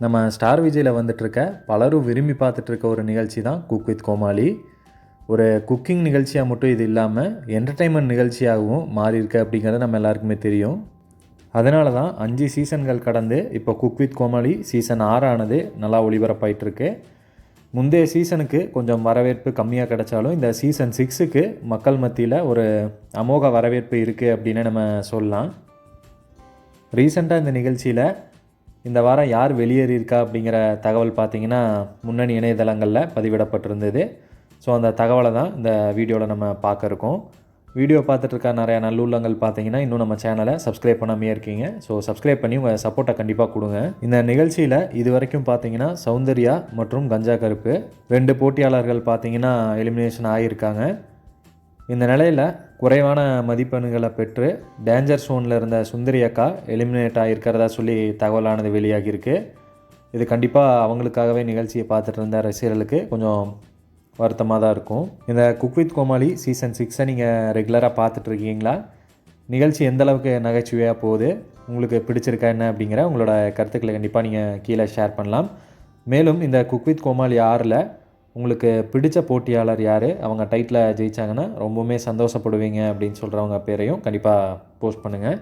நம்ம ஸ்டார் விஜயில் வந்துட்டுருக்க பலரும் விரும்பி பார்த்துட்ருக்க ஒரு நிகழ்ச்சி தான் குக் வித் கோமாளி. ஒரு குக்கிங் நிகழ்ச்சியாக மட்டும் இது இல்லாமல் என்டர்டெயின்மெண்ட் நிகழ்ச்சியாகவும் மாறி இருக்கு அப்படிங்கிறது நம்ம எல்லாருக்குமே தெரியும். அதனால தான் அஞ்சு சீசன்கள் கடந்து இப்போ குக் வித் கோமாளி சீசன் ஆறானது நல்லா ஒளிபரப்பாயிட்டிருக்கு. முந்தைய சீசனுக்கு கொஞ்சம் வரவேற்பு கம்மியாக கிடைச்சாலும் இந்த சீசன் சிக்ஸுக்கு மக்கள் மத்தியில் ஒரு அமோக வரவேற்பு இருக்குது அப்படின்னு நம்ம சொல்லலாம். ரீசெண்டாக இந்த நிகழ்ச்சியில் இந்த வாரம் யார் வெளியேறியிருக்கா அப்படிங்கிற தகவல் பார்த்தீங்கன்னா முன்னணி இணையதளங்களில் பதிவிடப்பட்டிருந்தது. ஸோ அந்த தகவலை தான் இந்த வீடியோவில் நம்ம பார்க்க இருக்கோம். வீடியோ பார்த்துட்டு இருக்க நிறையா நல்லுள்ளங்கள் பார்த்தீங்கன்னா இன்னும் நம்ம சேனலை சப்ஸ்கிரைப் பண்ணாமே இருக்கீங்க. ஸோ சப்ஸ்கிரைப் பண்ணி உங்கள் சப்போர்ட்டை கண்டிப்பாக கொடுங்க. இந்த நிகழ்ச்சியில் இது வரைக்கும் பார்த்தீங்கன்னா சௌந்தர்யா மற்றும் கஞ்சா கருப்பு ரெண்டு போட்டியாளர்கள் பார்த்தீங்கன்னா எலிமினேஷன் ஆகியிருக்காங்க இந்த நிலையில் குறைவான மதிப்பெண்களை பெற்று டேஞ்சர் ஷோனில் இருந்த சுந்தரி அக்கா எலிமினேட் ஆகியிருக்கிறதா சொல்லி தகவலானது வெளியாகியிருக்கு. இது கண்டிப்பாக அவங்களுக்காகவே நிகழ்ச்சியை பார்த்துட்டு இருந்த ரசிகர்களுக்கு கொஞ்சம் வருத்தமாக தான் இருக்கும். இந்த குக் வித் கோமாளி சீசன் சிக்ஸை நீங்கள் ரெகுலராக பார்த்துட்ருக்கீங்களா நிகழ்ச்சி எந்தளவுக்கு நகைச்சுவையாக போகுது? உங்களுக்கு பிடிச்சிருக்கா என்ன அப்படிங்கிற உங்களோட கருத்துக்களை கண்டிப்பாக நீங்கள் கீழே ஷேர் பண்ணலாம். மேலும் இந்த குக் வித் கோமாளி ஆறில் உங்களுக்கு பிடித்த போட்டியாளர் யார்? அவங்க டைட்டில் ஜெயிச்சாங்கன்னா ரொம்பவுமே சந்தோஷப்படுவீங்க அப்படின்னு சொல்கிறவங்க பேரையும் கண்டிப்பாக போஸ்ட் பண்ணுங்கள்